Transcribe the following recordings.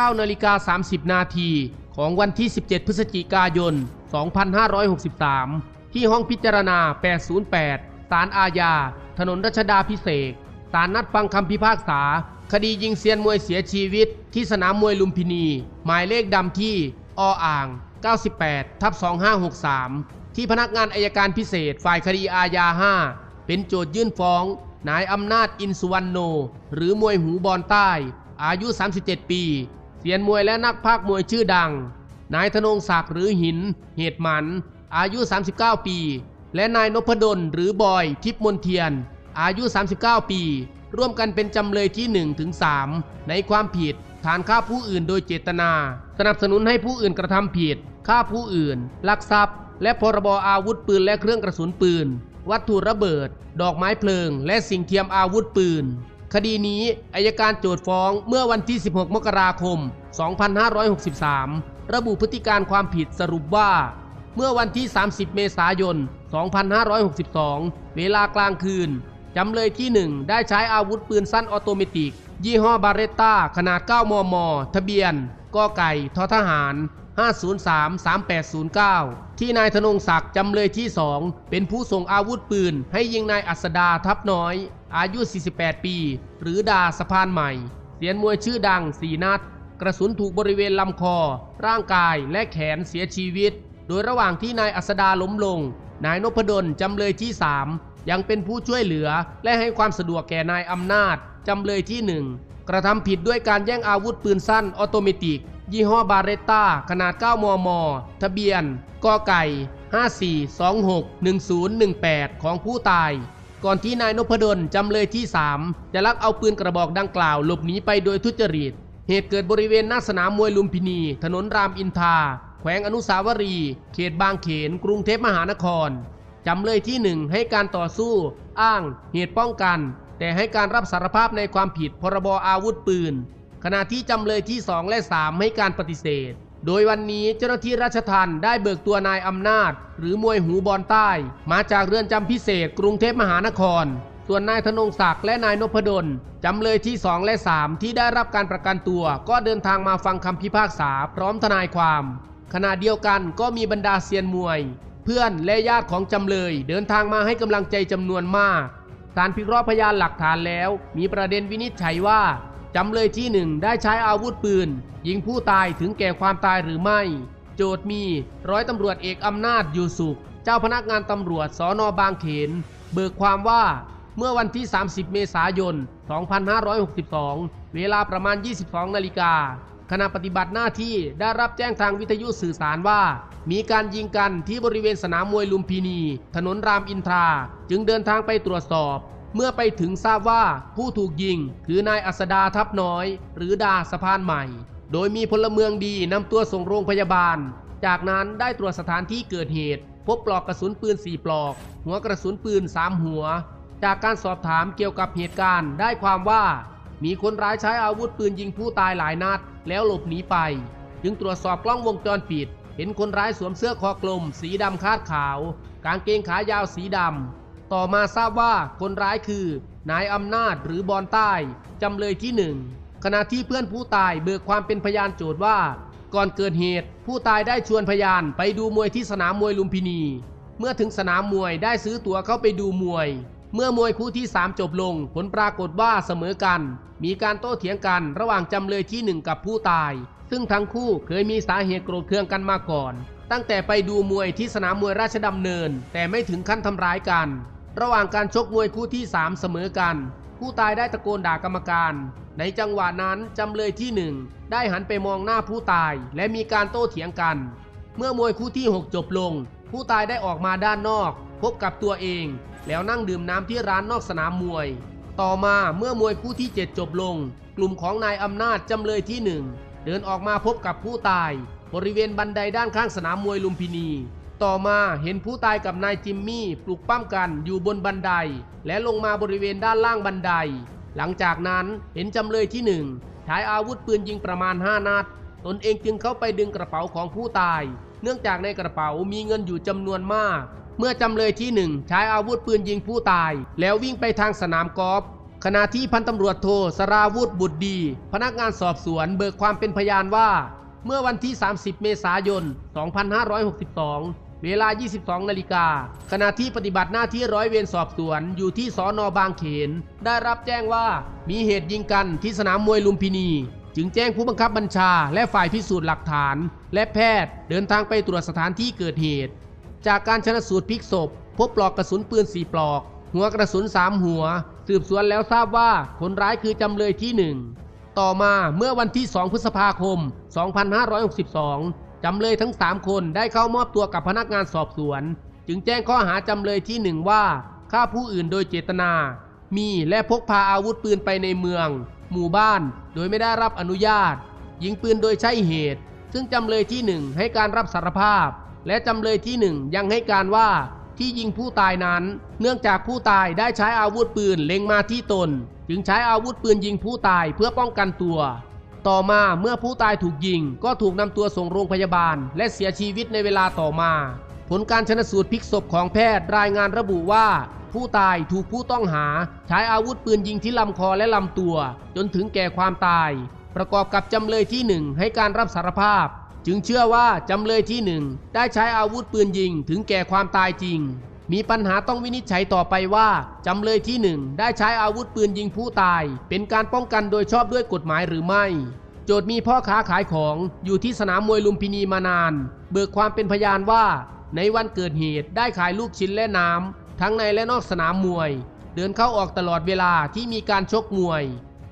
9นาฬิกา30 นาทีของวันที่ 17 พฤศจิกายน 2563 ที่ห้องพิจารณา 808 ศาลอาญา ถนนรัชดาพิเศษศาลนัดฟังคำพิพากษา คดียิงเซียนมวยเสียชีวิต ที่สนามมวยลุมพินี หมายเลขดำที่ ออ่าง 98 ทับ 2563 ที่พนักงานอายการพิเศษฝ่ายคดีอาญา 5 เป็นโจทยื่นฟ้อง นายอำนาจอินสุวรรณโน หรือมวยหูบอลใต้ อายุ 37 ปี เซียนมวยและนักพากมวยชื่อดัง นายธนงศักดิ์หรือหิน เหตุหมัน อายุ 39 ปี และนายนพดลหรือบอยทิพมนเทียน อายุ 39 ปี ร่วมกันเป็นจำเลยที่1ถึง3ในความผิด ฐานฆ่าผู้อื่นโดยเจตนา สนับสนุนให้ผู้อื่นกระทำผิดฆ่าผู้อื่น ลักทรัพย์ และพรบอาวุธปืนและเครื่องกระสุนปืน วัตถุระเบิด ดอกไม้เพลิง และสิ่งเทียมอาวุธปืน คดีนี้อายการโจทฟ้องเมื่อวันที่ 16 มกราคม 2563 ระบุพฤติการความผิดสรุปว่า เมื่อวันที่ 30 เมษายน 2562 เวลากลางคืน จำเลยที่ 1 ได้ใช้อาวุธปืนสั้นออโตเมติก ยี่ห้อบาเรตต้าขนาด 9 มม ทะเบียนกอไก่ททหาร 503-3809 ที่นายธนงศักดิ์จำเลยที่ 2 เป็นผู้ส่งอาวุธปืน ให้ยิงนายอัสดาทับน้อย อายุ 48 ปี หรือดาสะพานใหม่ เสียนมวยชื่อดังสีนัด กระสุนถูกบริเวณลำคอ ร่างกายและแขนเสียชีวิต โดยระหว่างที่นายอัสดาล้มลง นายนพดลจำเลยที่ 3 ยังเป็นผู้ช่วยเหลือและให้ความสะดวกแก่นายอำนาจจำเลยที่ 1 กระทำผิดด้วยการแย่งอาวุธปืนสั้นออโตเมติก ยี่ห้อบาเรตตาขนาด 9 มม ทะเบียนกไก่ 54261018 ของผู้ตาย ก่อนที่นายนพดลจำเลยที่ 3 จะลักเอาปืนกระบอกดังกล่าวหลบหนีไปโดยทุจริต เหตุเกิดบริเวณหน้าสนามมวยลุมพินี ถนนรามอินทราแขวงอนุสาวรีย์เขตบางเขน กรุงเทพมหานคร จำเลยที่หนึ่งให้การต่อสู้ อ้าง เหตุป้องกัน แต่ให้การรับสารภาพในความผิดพรบอาวุธปืน ขณะที่จำเลยที่ 2 และ 3 ให้การปฏิเสธ โดยวันนี้เจ้าหน้าที่ราชทัณฑ์ได้เบิกตัวนายอำนาจ หรือมวยหูบอลใต้ มาจากเรือนจำพิเศษกรุงเทพมหานคร ส่วนนายธนงศักดิ์และนายนพดลจำเลยที่ 2 และ 3 ที่ได้รับการประกันตัว ก็เดินทางมาฟังคำพิพากษาพร้อมทนายความ ขณะเดียวกันก็มีบรรดาเซียนมวย เพื่อนและญาติของจำเลย เดินทางมาให้กำลังใจจำนวนมากศาลพิเคราะห์พยานหลักฐานแล้ว มีประเด็นวินิจฉัยว่า จำเลยที่หนึ่งได้ใช้อาวุธปืน ยิงผู้ตายถึงแก่ความตายหรือไม่ โจทมีร้อยตำรวจเอกอำนาจอยู่สุข เจ้าพนักงานตำรวจสอนอบางเขน เบิกความว่าเมื่อวันที่ 30 เมษายน 2562 เวลาประมาณ 22 นาฬิกาขณะปฏิบัติหน้าที่ได้รับแจ้งทางวิทยุสื่อสารว่า มีการยิงกันที่บริเวณสนามมวยลุมพินี ถนนรามอินทรา จึงเดินทางไปตรวจสอบ เมื่อไปถึงทราบว่าผู้ถูกยิงคือนายอัสดาทับน้อย หรือดาสะพานใหม่ โดยมีพลเมืองดีนำตัวส่งโรงพยาบาล จากนั้นได้ตรวจสถานที่เกิดเหตุ พบปลอกกระสุนปืน 4 ปลอก หัวกระสุนปืน 3 หัว จากการสอบถามเกี่ยวกับเหตุการณ์ได้ความว่า มีคนร้ายใช้อาวุธปืนยิงผู้ตายหลายนัด แล้วหลบหนีไป จึงตรวจสอบกล้องวงจรปิด เห็นคนร้ายสวมเสื้อคอกลม สีดำคาดขาว กางเกงขายาวสีดำ ต่อมาทราบว่าคนร้ายคือนายอำนาจหรือบอลใต้จำเลยที่หนึ่งขณะที่เพื่อนผู้ตายเบิกความเป็นพยานโจทย์ว่า ก่อนเกิดเหตุ ผู้ตายได้ชวนพยานไปดูมวยที่สนามมวยลุมพินี เมื่อถึงสนามมวยได้ซื้อตั๋วเข้าไปดูมวย เมื่อมวยคู่ที่ 3 จบลง ผลปรากฏว่าเสมอกัน มีการโต้เถียงกันระหว่างจำเลยที่ 1 กับผู้ตาย ซึ่งทั้งคู่เคยมีสาเหตุโกรธเคืองกันมาก่อน ตั้งแต่ไปดูมวยที่สนามมวยราชดำเนิน แต่ไม่ถึงขั้นทำร้ายกัน ระหว่างการชกมวยคู่ที่ 3 เสมอกัน ผู้ตายได้ตะโกนด่ากรรมการ ในจังหวะนั้นจำเลยที่หนึ่งได้หันไปมองหน้าผู้ตายและมีการโต้เถียงกัน เมื่อมวยคู่ที่ 6 จบลง ผู้ตายได้ออกมาด้านนอก พบกับตัวเอง แล้วนั่งดื่มน้ำที่ร้านนอกสนามมวย ต่อมาเมื่อมวยคู่ที่ 7 จบลง กลุ่มของนายอำนาจจำเลยที่หนึ่งเดินออกมาพบกับผู้ตาย บริเวณบันไดด้านข้างสนามมวยลุมพินี ต่อมาเห็นผู้ตายกับนายจิมมี่ปลุกปั้มกันอยู่บนบันได และลงมาบริเวณด้านล่างบันได หลังจากนั้นเห็นจำเลยที่หนึ่งใช้อาวุธปืนยิงประมาณ 5 นัด ตนเองจึงเข้าไปดึงกระเป๋าของผู้ตาย เนื่องจากในกระเป๋ามีเงินอยู่จำนวนมาก เมื่อจำเลยที่หนึ่งใช้อาวุธปืนยิงผู้ตาย แล้ววิ่งไปทางสนามกอล์ฟขณะที่พันตำรวจโทสราวุธบุตรดี พนักงานสอบสวนเบิกความเป็นพยานว่า เมื่อวันที่ 30 เมษายน 2562 เวลา 22 นาฬิกา ขณะที่ปฏิบัติหน้าที่ร้อยเวรสอบสวนอยู่ที่สอนอบางเขน ได้รับแจ้งว่ามีเหตุยิงกันที่สนามมวยลุมพินี จึงแจ้งผู้บังคับบัญชาและฝ่ายพิสูจน์หลักฐาน และแพทย์เดินทางไปตรวจสถานที่เกิดเหตุ จากการชนะสูตรพลิกศพ พบปลอกกระสุนปืนสี่ปลอก หัวกระสุนสามหัว สืบสวนแล้วทราบว่าคนร้ายคือจำเลยที่หนึ่งต่อมาเมื่อวันที่ 2 พฤษภาคม 2562 จำเลยทั้ง 3 คนได้เข้ามอบตัวกับพนักงานสอบสวน จึงแจ้งข้อหาจำเลยที่ 1 ว่าฆ่าผู้อื่นโดยเจตนา มีและพกพาอาวุธปืนไปในเมือง หมู่บ้าน โดยไม่ได้รับอนุญาต ยิงปืนโดยใช้เหตุ ซึ่งจำเลยที่ 1 ให้การรับสารภาพ และจำเลยที่ 1 ยังให้การว่าที่ยิงผู้ตายนั้น เนื่องจากผู้ตายได้ใช้อาวุธปืนเล็งมาที่ตน จึงใช้อาวุธปืนยิงผู้ตายเพื่อป้องกันตัว ต่อมาเมื่อผู้ตายถูกยิง ก็ถูกนำตัวส่งโรงพยาบาล และเสียชีวิตในเวลาต่อมา ผลการชนสูตรพลิกศพของแพทย์รายงานระบุว่า ผู้ตายถูกผู้ต้องหา ใช้อาวุธปืนยิงที่ลำคอและลำตัว จนถึงแก่ความตาย ประกอบกับจำเลยที่หนึ่งให้การรับสารภาพ จึงเชื่อว่าจำเลยที่หนึ่งได้ใช้อาวุธปืนยิงถึงแก่ความตายจริง มีปัญหาต้องวินิจฉัยต่อไปว่า จำเลยที่หนึ่งได้ใช้อาวุธปืนยิงผู้ตาย เป็นการป้องกันโดยชอบด้วยกฎหมายหรือไม่ โจทย์มีพ่อค้าขายของอยู่ที่สนามมวยลุมพินีมานาน เบิกความเป็นพยานว่า ในวันเกิดเหตุได้ขายลูกชิ้นและน้ำทั้งในและนอกสนามมวย เดินเข้าออกตลอดเวลาที่มีการชกมวย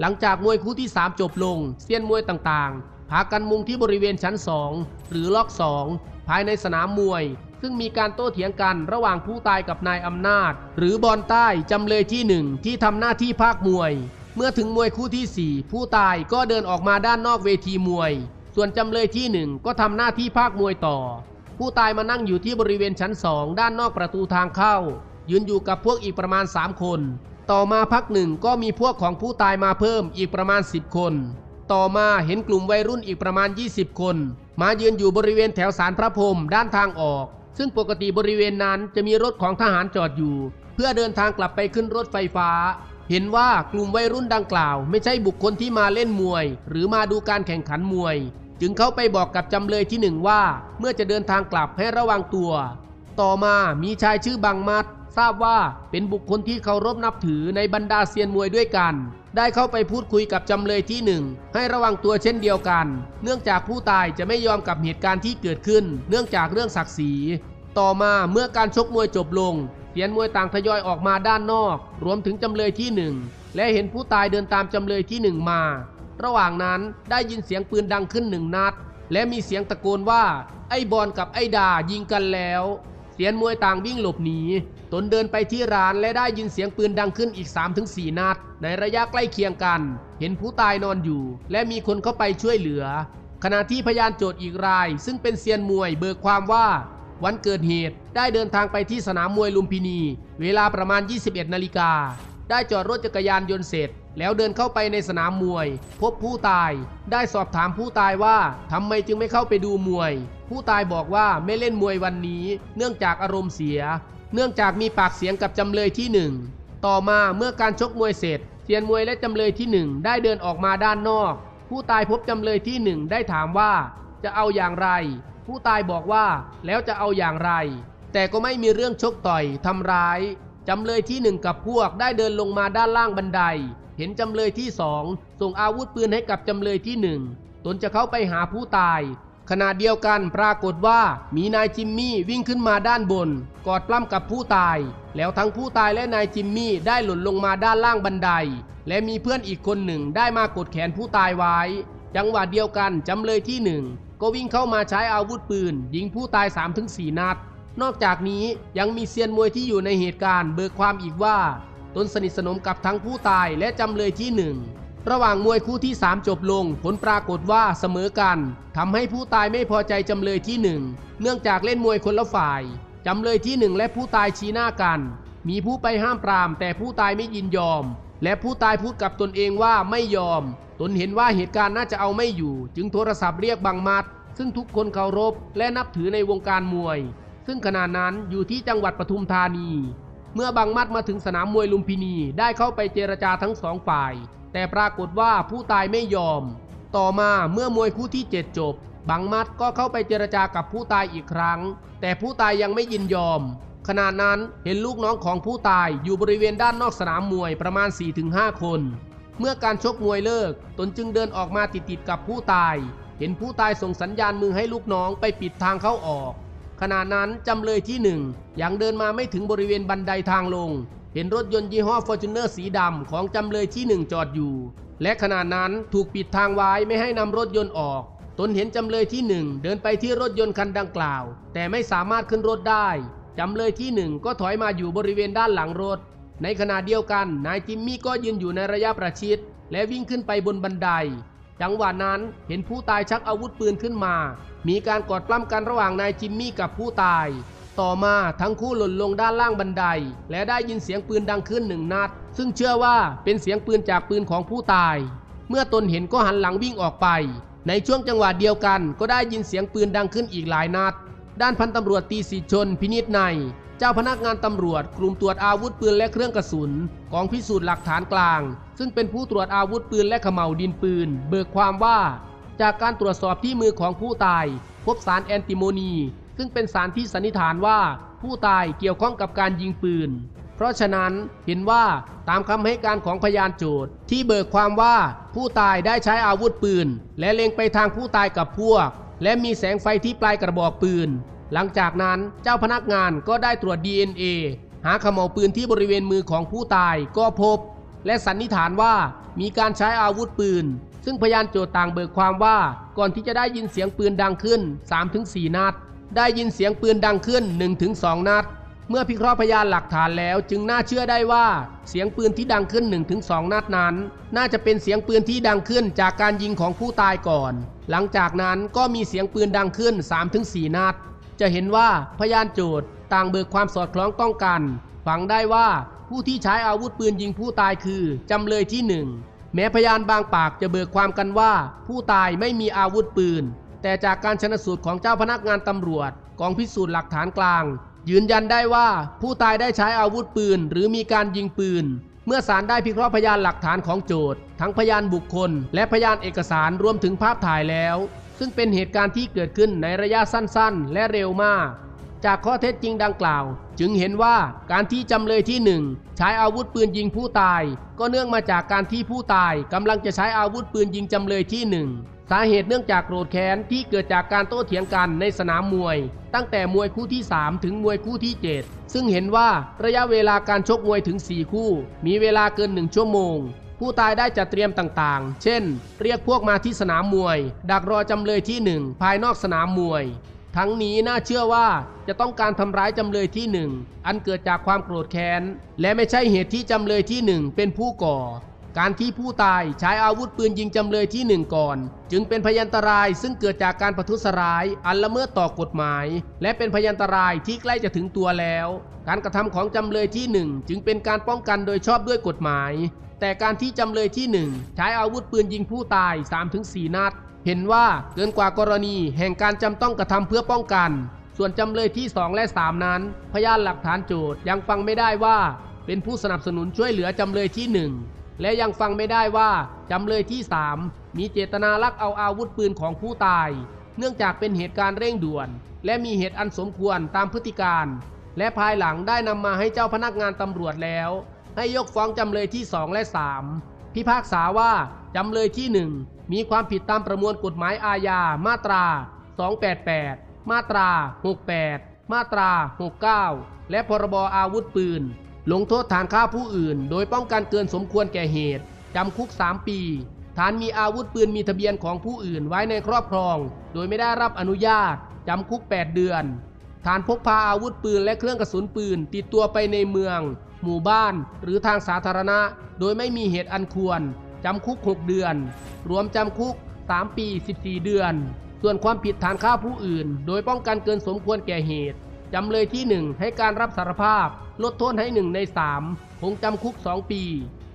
หลังจากมวยคู่ที่ 3 จบลงเซียนมวยต่างๆพากันมุงที่บริเวณชั้น 2 หรือล็อก 2 ภายในสนามมวย ซึ่งมีการโต้เถียงกันระหว่างผู้ตายกับนายอำนาจ หรือบอลใต้จำเลยที่หนึ่งที่ทำหน้าที่ภาคมวย เมื่อถึงมวยคู่ที่ 4 ผู้ตายก็เดินออกมาด้านนอกเวทีมวย ส่วนจำเลยที่หนึ่งก็ทำหน้าที่ภาคมวยต่อ ผู้ตายมานั่งอยู่ที่บริเวณชั้นสองด้านนอกประตูทางเข้า ยืนอยู่กับพวกอีกประมาณ 3 คน ต่อมาพักหนึ่งก็มีพวกของผู้ตายมาเพิ่มอีกประมาณ 10 คน ต่อมาเห็นกลุ่มวัยรุ่นอีกประมาณ 20 คน มายืนอยู่บริเวณแถวสารพระพรมด้านทางออก ซึ่งปกติบริเวณนั้นจะมีรถของทหารจอดอยู่ เพื่อเดินทางกลับไปขึ้นรถไฟฟ้า เห็นว่ากลุ่มวัยรุ่นดังกล่าว ไม่ใช่บุคคลที่มาเล่นมวย หรือมาดูการแข่งขันมวย จึงเข้าไปบอกกับจำเลยที่หนึ่งว่า เมื่อจะเดินทางกลับให้ระวังตัว ต่อมามีชายชื่อบังมัด ทราบว่าเป็นบุคคลที่เคารพนับถือในบรรดาเซียนมวยด้วยกัน ได้เข้าไปพูดคุยกับจำเลยที่หนึ่งให้ระวังตัวเช่นเดียวกัน เนื่องจากผู้ตายจะไม่ยอมกับเหตุการณ์ที่เกิดขึ้น เนื่องจากเรื่องศักดิ์ศรี ต่อมาเมื่อการชกมวยจบลงเซียนมวยต่างทยอยออกมาด้านนอก รวมถึงจำเลยที่หนึ่งและเห็นผู้ตายเดินตามจำเลยที่หนึ่งมา ระหว่างนั้นได้ยินเสียงปืนดังขึ้นหนึ่งนัด และมีเสียงตะโกนว่า ไอ้บอลกับไอ้ดายิงกันแล้วเสียนมวยต่างวิ่งหลบหนี นเดินไปที่ร้านและได้ยินเสียงปืนดังขึ้นอีก 3-4 นัด ในระยะใกล้เคียงกัน เห็นผู้ตายนอนอยู่ และมีคนเข้าไปช่วยเหลือ ขณะที่พยานโจทย์อีกราย ซึ่งเป็นเซียนมวยเบิกความว่า วันเกิดเหตุได้เดินทางไปที่สนามมวยลุมพินี เวลาประมาณ 21 นาฬิกา ได้จอดรถจักรยานยนต์เสร็จ แล้วเดินเข้าไปในสนามมวย พบผู้ตาย ได้สอบถามผู้ตายว่าทำไมจึงไม่เข้าไปดูมวย ผู้ตายบอกว่าไม่เล่นมวยวันนี้ เนื่องจากอารมณ์เสีย เนื่องจากมีปากเสียงกับจำเลยที่หนึ่งต่อมาเมื่อการชกมวยเสร็จเซียนมวยและจำเลยที่หนึ่งได้เดินออกมาด้านนอก ผู้ตายพบจำเลยที่หนึ่งได้ถามว่า จะเอาอย่างไร ผู้ตายบอกว่า แล้วจะเอาอย่างไร แต่ก็ไม่มีเรื่องชกต่อยทำร้ายจำเลยที่หนึ่งกับพวกได้เดินลงมาด้านล่างบันได เห็นจำเลยที่สองส่งอาวุธปืนให้กับจำเลยที่หนึ่งตนจะเข้าไปหาผู้ตาย ขณะเดียวกันปรากฏว่ามีนายจิมมี่วิ่งขึ้นมาด้านบน กอดปล้ำกับผู้ตาย แล้วทั้งผู้ตายและนายจิมมี่ได้หล่นลงมาด้านล่างบันได และมีเพื่อนอีกคนหนึ่งได้มากดแขนผู้ตายไว้ จังหวะเดียวกันจำเลยที่หนึ่งก็วิ่งเข้ามาใช้อาวุธปืน ยิงผู้ตาย 3-4 นัด นอกจากนี้ยังมีเซียนมวยที่อยู่ในเหตุการณ์เบิกความอีกว่า ตนสนิทสนมกับทั้งผู้ตายและจำเลยที่หนึ่ง ระหว่างมวยคู่ที่ 3 จบลง ผลปรากฏว่าเสมอกันทำให้ผู้ตายไม่พอใจจำเลยที่หนึ่งเนื่องจากเล่นมวยคนละฝ่ายจำเลยที่หนึ่งและผู้ตายชี้หน้ากัน มีผู้ไปห้ามปราม แต่ผู้ตายไม่ยินยอม และผู้ตายพูดกับตนเองว่าไม่ยอม ตนเห็นว่าเหตุการณ์น่าจะเอาไม่อยู่ จึงโทรศัพท์เรียกบังมัด ซึ่งทุกคนเคารพและนับถือในวงการมวย ซึ่งขณะนั้นอยู่ที่จังหวัดปทุมธานี เมื่อบางมัดมาถึงสนามมวยลุมพินีได้เข้าไปเจรจาทั้งสองฝ่าย แต่ปรากฏว่าผู้ตายไม่ยอม ต่อมาเมื่อมวยคู่ที่ 7 จบบางมัดก็เข้าไปเจรจากับผู้ตายอีกครั้ง แต่ผู้ตายยังไม่ยินยอม ขณะนั้นเห็นลูกน้องของผู้ตายอยู่บริเวณด้านนอกสนามมวยประมาณ 4-5 คน เมื่อการชกมวยเลิก ตนจึงเดินออกมาติดๆกับผู้ตาย เห็นผู้ตายส่งสัญญาณมือให้ลูกน้องไปปิดทางเข้าออกขณะนั้นจำเลยที่หนึ่งยังเดินมาไม่ถึงบริเวณบันไดทางลงเห็นรถยนต์ยี่ห้อฟอร์จูเนอร์สีดำของจำเลยที่หนึ่งจอดอยู่ และขณะนั้นถูกปิดทางไว้ไม่ให้นำรถยนต์ออก ตนเห็นจำเลยที่หนึ่งเดินไปที่รถยนต์คันดังกล่าว แต่ไม่สามารถขึ้นรถได้ จำเลยที่หนึ่งก็ถอยมาอยู่บริเวณด้านหลังรถ ในขณะเดียวกันนายจิมมี่ก็ยืนอยู่ในระยะประชิด และวิ่งขึ้นไปบนบันได จังหวะนั้นเห็นผู้ตายชักอาวุธปืนขึ้นมา มีการกอดปล้ำกันระหว่างนายจิมมี่กับผู้ตาย ต่อมาทั้งคู่หล่นลงด้านล่างบันได และได้ยินเสียงปืนดังขึ้นหนึ่งนัด ซึ่งเชื่อว่าเป็นเสียงปืนจากปืนของผู้ตาย เมื่อตนเห็นก็หันหลังวิ่งออกไป ในช่วงจังหวะเดียวกันก็ได้ยินเสียงปืนดังขึ้นอีกหลายนัด ด้านพันตำรวจตีสิชนพินิจใน เจ้าพนักงานตำรวจกลุ่มตรวจอาวุธปืนและเครื่องกระสุนกองพิสูจน์หลักฐานกลาง ซึ่งเป็นผู้ตรวจอาวุธปืนและขม่าวดินปืน เบิกความว่า จากการตรวจสอบที่มือของผู้ตาย พบสารแอนติโมนี ซึ่งเป็นสารที่สันนิษฐานว่าผู้ตายเกี่ยวข้องกับการยิงปืน เพราะฉะนั้นเห็นว่าตามคำให้การของพยานโจทย์ที่เบิกความว่าผู้ตายได้ใช้อาวุธปืน และเล็งไปทางผู้ตายกับพวก และมีแสงไฟที่ปลายกระบอกปืน หลังจากนั้นเจ้าพนักงานก็ได้ตรวจ DNA หาขม่าปืนที่บริเวณมือของผู้ตายก็พบ และสันนิษฐานว่ามีการใช้อาวุธปืน ซึ่งพยานโจทย์ต่างเบิกความว่าก่อนที่จะได้ยินเสียงปืนดังขึ้น 3-4 นัด ได้ยินเสียงปืนดังขึ้น 1-2 นัด เมื่อพิเคราะห์พยานหลักฐานแล้วจึงน่าเชื่อได้ว่าเสียงปืนที่ดังขึ้น 1-2 นัดนั้น น่าจะเป็นเสียงปืนที่ดังขึ้นจากการยิงของผู้ตายก่อน หลังจากนั้นก็มีเสียงปืนดังขึ้น 3-4 นัด จะเห็นว่าพยานโจทย์ต่างเบิกความสอดคล้องต้องกันฟังได้ว่าผู้ที่ใช้อาวุธปืนยิงผู้ตายคือจำเลยที่หนึ่งแม้พยานบางปากจะเบิกความกันว่า ผู้ตายไม่มีอาวุธปืน แต่จากการชนสูตรของเจ้าพนักงานตำรวจกองพิสูจน์หลักฐานกลาง ยืนยันได้ว่าผู้ตายได้ใช้อาวุธปืน หรือมีการยิงปืน เมื่อศาลได้พิเคราะห์พยานหลักฐานของโจทย์ ทั้งพยานบุคคล และพยานเอกสารรวมถึงภาพถ่ายแล้ว ซึ่งเป็นเหตุการณ์ที่เกิดขึ้นในระยะสั้นๆ และเร็วมาก จากข้อเท็จจริงดังกล่าว จึงเห็นว่าการที่จำเลยที่หนึ่งใช้อาวุธปืนยิงผู้ตาย ก็เนื่องมาจากการที่ผู้ตายกำลังจะใช้อาวุธปืนยิงจำเลยที่หนึ่ง สาเหตุเนื่องจากโกรธแค้นที่เกิดจากการโต้เถียงกันในสนามมวย ตั้งแต่มวยคู่ที่ 3 ถึงมวยคู่ที่ 7 ซึ่งเห็นว่าระยะเวลาการชกมวยถึง 4 คู่ มีเวลาเกิน 1 ชั่วโมง ผู้ตายได้จัดเตรียมต่างๆ เช่น เรียกพวกมาที่สนามมวย ดักรอจำเลยที่ 1 ภายนอกสนามมวย ทั้งนี้น่าเชื่อว่าจะต้องการทำร้ายจำเลยที่หนึ่งอันเกิดจากความโกรธแค้น และไม่ใช่เหตุที่จำเลยที่หนึ่งเป็นผู้ก่อ การที่ผู้ตายใช้อาวุธปืนยิงจำเลยที่หนึ่งก่อน จึงเป็นพยันตรายซึ่งเกิดจากการประทุษร้ายอันละเมิดต่อกฎหมาย และเป็นพยันตรายที่ใกล้จะถึงตัวแล้ว การกระทำของจำเลยที่หนึ่งจึงเป็นการป้องกันโดยชอบด้วยกฎหมาย แต่การที่จำเลยที่หนึ่งใช้อาวุธปืนยิงผู้ตาย 3-4 นัด เห็นว่าเกินกว่ากรณีแห่งการจำต้องกระทำเพื่อป้องกันส่วนจำเลยที่ 2 และ 3 นั้น พยานหลักฐานโจทย์ยังฟังไม่ได้ว่า เป็นผู้สนับสนุนช่วยเหลือจำเลยที่ 1 และยังฟังไม่ได้ว่าจำเลยที่ 3 มีเจตนาลักเอาอาวุธปืนของผู้ตาย เนื่องจากเป็นเหตุการณ์เร่งด่วน และมีเหตุอันสมควรตามพฤติการ และภายหลังได้นำมาให้เจ้าพนักงานตำรวจแล้ว ให้ยกฟ้องจำเลยที่ 2 และ 3 พิพากษาว่าจำเลยที่ 1 มีความผิดตามประมวลกฎหมายอาญามาตรา 288 มาตรา 68 มาตรา 69 และพรบอาวุธปืน ลงโทษฐานฆ่าผู้อื่น โดยป้องกันเกินสมควรแก่เหตุ จำคุก 3 ปี ฐานมีอาวุธปืนมีทะเบียนของผู้อื่นไว้ในครอบครอง โดยไม่ได้รับอนุญาต จำคุก 8 เดือน ฐานพกพาอาวุธปืนและเครื่องกระสุนปืน ติดตัวไปในเมือง หมู่บ้าน หรือทางสาธารณะ โดยไม่มีเหตุอันควร จำคุก 6 เดือน รวมจำคุก 3 ปี 14 เดือน ส่วนความผิดฐานฆ่าผู้อื่น โดยป้องกันเกินสมควรแก่เหตุ จำเลยที่ 1 ให้การรับสารภาพ ลดโทษให้ 1 ใน 3 คงจำคุก 2 ปี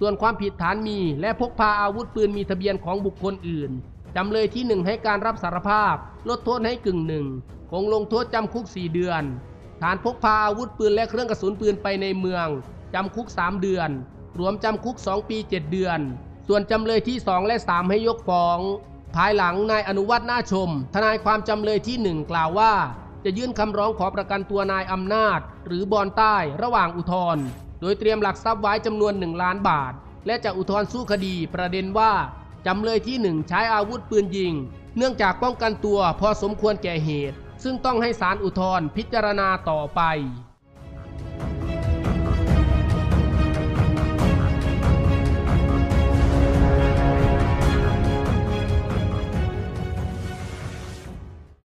ส่วนความผิดฐานมีและพกพาอาวุธปืนมีทะเบียนของบุคคลอื่น จำเลยที่ 1 ให้การรับสารภาพ ลดโทษให้กึ่งหนึ่งคงลงโทษจำคุก 4 เดือน ฐานพกพาอาวุธปืนและเครื่องกระสุนปืนไปในเมือง จำคุก 3 เดือน รวมจำคุก 2 ปี 7 เดือน ส่วนจำเลยที่ 2 และ 3 ให้ยกฟ้อง ภายหลังนายอนุวัฒน์หน้าชม ทนายความจำเลยที่ 1 กล่าวว่า จะยื่นคำร้องขอประกันตัวนายอำนาจ หรือบอลใต้ระหว่างอุทธรณ์โดยเตรียมหลักทรัพย์ไว้จำนวน 1 ล้านบาท และจะอุทธรณ์สู้คดีประเด็นว่าจำเลยที่ 1 ใช้อาวุธปืนยิง เนื่องจากป้องกันตัวพอสมควรแก่เหตุ ซึ่งต้องให้ศาลอุทธรณ์พิจารณาต่อไป